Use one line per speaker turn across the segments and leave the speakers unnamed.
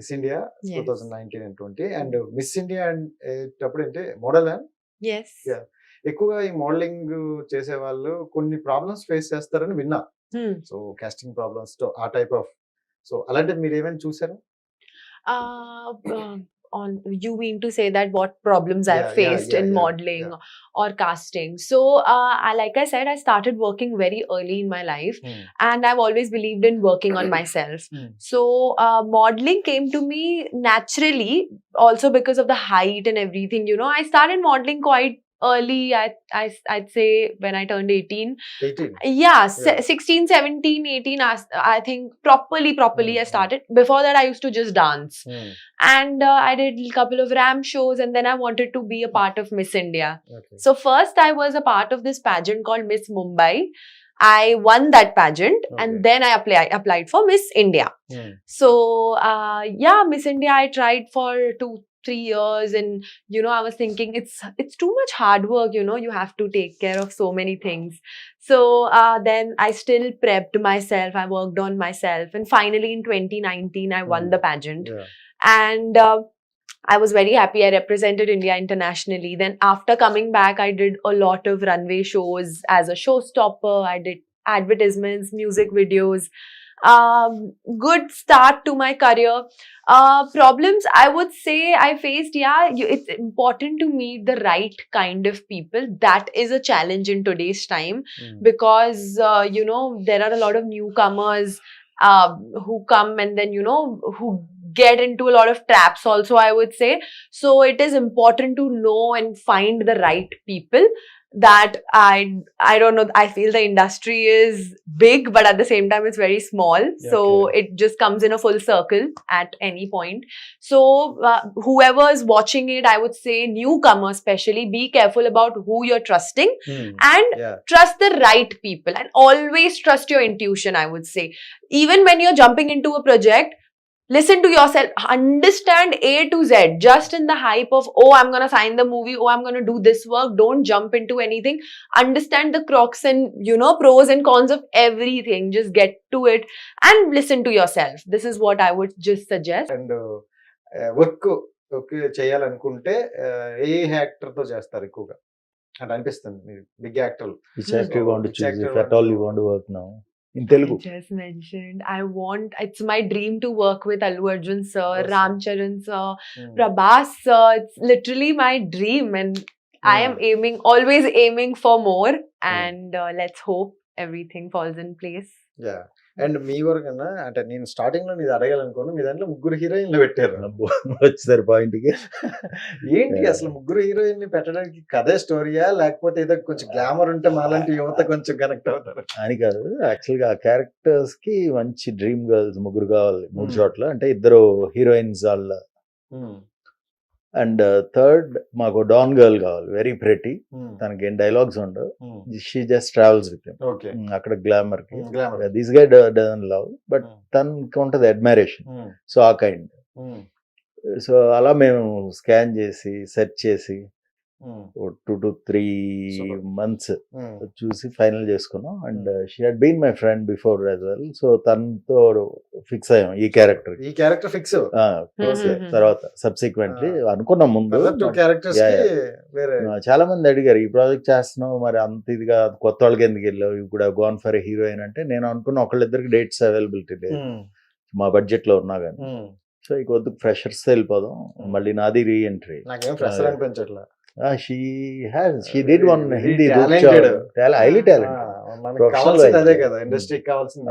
Miss India two. Thousand nineteen and twenty and miss India అప్పుడు అంటే model. ఎక్కువగా ఈ మోడలింగ్ చేసే వాళ్ళు కొన్ని ప్రాబ్లమ్స్ ఫేస్ చేస్తారని విన్నా.
Hmm.
సో కాస్టింగ్ ప్రాబ్లమ్స్ ఆ టైప్ ఆఫ్. సో అలాంటివి మీరు ఏమైనా చూసారా?
On you mean to say that what problems
Yeah,
I've faced
yeah,
in
yeah,
modeling
yeah.
or casting. So, uh, I, like I said, I started working very early in my life, and I've always believed in working on myself.
Hmm.
So, uh, modeling came to me naturally, also because of the height and everything. You know, I started modeling quite early I, I i'd say when i turned 18
18
yeah,
yeah.
16 17 18 I, I think properly properly mm. i
mm-hmm.
started before that i used to just dance mm. and uh, i did a couple of ram shows and then i wanted to be a mm. part of miss india
okay.
so first i was a part of this pageant called miss mumbai I won that pageant
okay.
and then I apply, applied for Miss India. Mm. So, uh, yeah, Miss India, I tried for two, three years and you know i was thinking it's it's too much hard work you know you have to take care of so many things so uh, then i still prepped myself i worked on myself and finally in 2019 i won
Mm.
the pageant and uh, I was very happy. I represented India internationally. Then, after coming back, I did a lot of runway shows as a showstopper. I did advertisements, music videos. Um, good start to my career. Uh, problems I would say I faced. Yeah, you, it's important to meet the right kind of people. That is a challenge in today's time because uh, you know there are a lot of newcomers uh, who come and then you know who get into a lot of traps also i would say so it is important to know and find the right people that i i don't know i feel the industry is big but at the same time it's very small. So it just comes in a full circle at any point. So uh, whoever is watching it i would say newcomers especially be careful about who you're trusting and
yeah
trust the right people and always trust your intuition i would say. Even when you're jumping into a project listen to yourself understand a to z just in the hype of oh i'm going to sign the movie oh i'm going to do this work don't jump into anything understand the crocs and you know pros and cons of everything just get to it and listen to yourself this is what i would just suggest
and work work చేయాలనుకుంటే uh, ఏ యాక్టర్తో చేస్తారు ఎక్కువగా అంటే అనిపిస్తుంది big actor
Which actor you want to
Which
choose?
actor
If
want
at all
to-
you want to work now. In Telugu.
I just mentioned I want it's my dream to work with Allu Arjun sir,
Awesome.
Ram Charan sir, hmm. Prabhas sir. It's literally my dream, and I am hmm. aiming, always aiming for more. Hmm. And uh, let's hope everything falls in place.
Yeah. And మీ వరకన్నా అంటే నేను స్టార్టింగ్లో ఇది అడగాలనుకున్నా మీ దాంట్లో ముగ్గురు హీరోయిన్లు పెట్టారు.
వచ్చేసారు పాయింట్కి.
ఏంటి. అసలు ముగ్గురు హీరోయిన్ని పెట్టడానికి కథే స్టోరీయా లేకపోతే ఏదో కొంచెం గ్లామర్ ఉంటే మాలాంటి యువత కొంచెం కనెక్ట్ అవుతారు?
అని కాదు. యాక్చువల్గా ఆ క్యారెక్టర్స్కి మంచి డ్రీమ్ గర్ల్స్ ముగ్గురు కావాలి మూడు. చోట్ల. అంటే ఇద్దరు హీరోయిన్స్ వాళ్ళ అండ్ థర్డ్ మాకు డాన్ గర్ల్ కావాలి. వెరీ ప్రెటీ తనకి ఏం డైలాగ్స్ ఉండవు షీ జస్ట్ ట్రావెల్స్ విత్ అక్కడ
గ్లామర్కి.
This guy doesn't love but తనకి ఉంటది అడ్మైరేషన్ సో ఆ కైండ్ సో అలా మేము స్కాన్ చేసి సెర్చ్ చేసి టూ టు త్రీ. మంత్స్ చూసి ఫైనల్ చేసుకున్నాం. And she had been my friend before as well. So తనతో ఫిక్స్ అయ్యాం ఈ క్యారెక్టర్
ఈ క్యారెక్టర్ ఫిక్స్.
తర్వాత సబ్సిక్వెంట్లీ అనుకున్నాం ముందు చాలా మంది అడిగారు ఈ ప్రాజెక్ట్ చేస్తున్నావు మరి అంత ఇదిగా కొత్త వాళ్ళకి ఎందుకు వెళ్ళావు? ఇప్పుడు గోన్ ఫర్ హీరోయిన్ అంటే నేను అనుకున్న ఒకళ్ళిద్దరికి డేట్స్ అవైలబిలిటీ లేదు. మా బడ్జెట్లో ఉన్నా కానీ సో ఇక వద్దు ఫ్రెషర్స్ వెళ్ళిపోదాం. మళ్ళీ నాది రీ ఎంట్రీ
నాకేం fresher అనిపించట్లా.
She has she did one Hindi. Highly talent
అదే. కదా ఇండస్ట్రీకి కావాల్సింది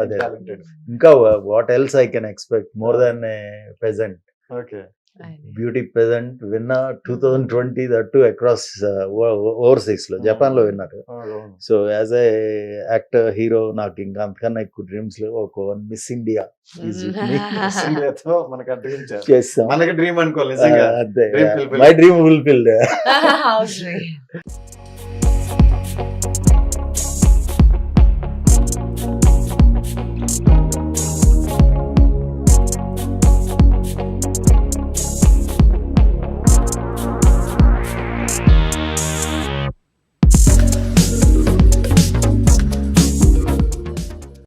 ఇంకా what else I can expect more than pageant
okay
beauty pageant విన్న two thousand twenty that across ఓవర్సీస్లో జపాన్లో విన్నారు. So as a actor hero నాకు ఇంకా అంతకన్నా ఎక్కువ డ్రీమ్స్ లేవు. ఒక వన్ మిస్ ఇండియా చేస్తాం. My dream fulfilled.